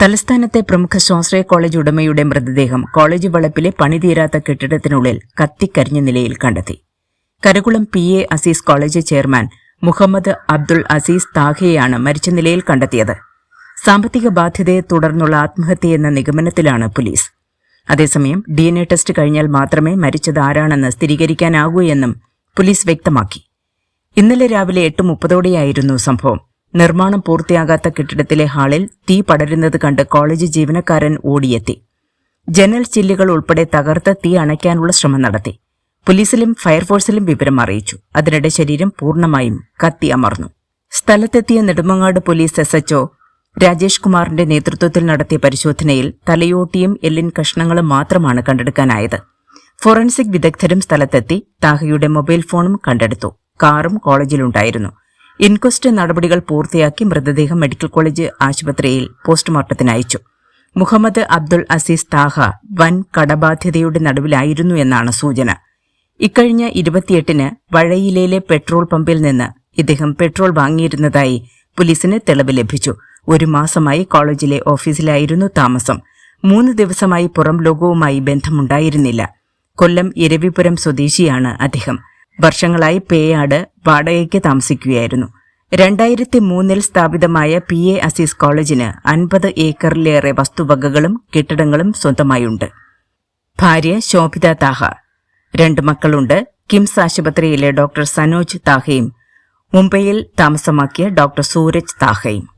തലസ്ഥാനത്തെ പ്രമുഖ സ്വാശ്രയ കോളേജ് ഉടമയുടെ മൃതദേഹം കോളേജ് വളപ്പിലെ പണിതീരാത്ത കെട്ടിടത്തിനുള്ളിൽ കത്തിക്കരിഞ്ഞ നിലയിൽ കണ്ടെത്തി. Karakulam P A Aziz college chairman Muhammad Abdul Aziz താഹയെയാണ് മരിച്ച നിലയിൽ കണ്ടെത്തിയത്. സാമ്പത്തിക ബാധ്യതയെ തുടർന്നുള്ള ആത്മഹത്യയെന്ന നിഗമനത്തിലാണ് പോലീസ്. അതേസമയം ഡി എൻ എ ടെസ്റ്റ് കഴിഞ്ഞാൽ മാത്രമേ മരിച്ചത് ആരാണെന്ന് സ്ഥിരീകരിക്കാനാകൂ എന്നും പോലീസ് വ്യക്തമാക്കി. ഇന്നലെ രാവിലെ എട്ട് മുപ്പതോടെയായിരുന്നു സംഭവം. നിർമ്മാണം പൂർത്തിയാകാത്ത കെട്ടിടത്തിലെ ഹാളിൽ തീ പടരുന്നത് കണ്ട് കോളേജ് ജീവനക്കാരൻ ഓടിയെത്തി. ജനൽ ചില്ലുകൾ ഉൾപ്പെടെ തകർത്ത് തീ അണയ്ക്കാനുള്ള ശ്രമം നടത്തി. പോലീസിലും ഫയർഫോഴ്സിലും വിവരം അറിയിച്ചു. അതിനിടെ ശരീരം പൂർണമായും കത്തി അമർന്നു. സ്ഥലത്തെത്തിയ Nedumangad police S HO Rajesh കുമാറിന്റെ നേതൃത്വത്തിൽ നടത്തിയ പരിശോധനയിൽ തലയോട്ടിയും എല്ലിൻ കഷ്ണങ്ങളും മാത്രമാണ് കണ്ടെടുക്കാനായത്. ഫോറൻസിക് വിദഗ്ധരും സ്ഥലത്തെത്തി താഹയുടെ മൊബൈൽ ഫോണും കണ്ടെടുത്തു. കാറും കോളേജിലുണ്ടായിരുന്നു. ഇൻക്വസ്റ്റ് നടപടികൾ പൂർത്തിയാക്കി മൃതദേഹം മെഡിക്കൽ കോളേജ് ആശുപത്രിയിൽ പോസ്റ്റ്മോർട്ടത്തിന് അയച്ചു. മുഹമ്മദ് അബ്ദുൾ അസീസ് താഹ വൻ കടബാധ്യതയുടെ നടുവിലായിരുന്നു എന്നാണ് സൂചന. ഇക്കഴിഞ്ഞ ഇരുപത്തിയെട്ടിന് വഴയിലയിലെ പെട്രോൾ പമ്പിൽ നിന്ന് ഇദ്ദേഹം പെട്രോൾ വാങ്ങിയിരുന്നതായി പോലീസിന് തെളിവ് ലഭിച്ചു. ഒരു മാസമായി കോളേജിലെ ഓഫീസിലായിരുന്നു താമസം. മൂന്ന് ദിവസമായി പുറം ലോകവുമായി ബന്ധമുണ്ടായിരുന്നില്ല. കൊല്ലം ഇരവിപുരം സ്വദേശിയാണ് അദ്ദേഹം. വർഷങ്ങളായി പേയാട് വാടകയ്ക്ക് താമസിക്കുകയായിരുന്നു. രണ്ടായിരത്തി മൂന്നിൽ സ്ഥാപിതമായ പി എ അസീസ് കോളേജിന് അൻപത് ഏക്കറിലേറെ വസ്തുവകകളും കെട്ടിടങ്ങളും സ്വന്തമായുണ്ട്. ഭാര്യ ശോഭിത താഹ രണ്ട് മക്കളുണ്ട് കിംസ് ആശുപത്രിയിലെ ഡോക്ടർ സനോജ് താഹയും മുംബൈയിൽ താമസമാക്കിയ ഡോക്ടർ സൂരജ് താഹയും.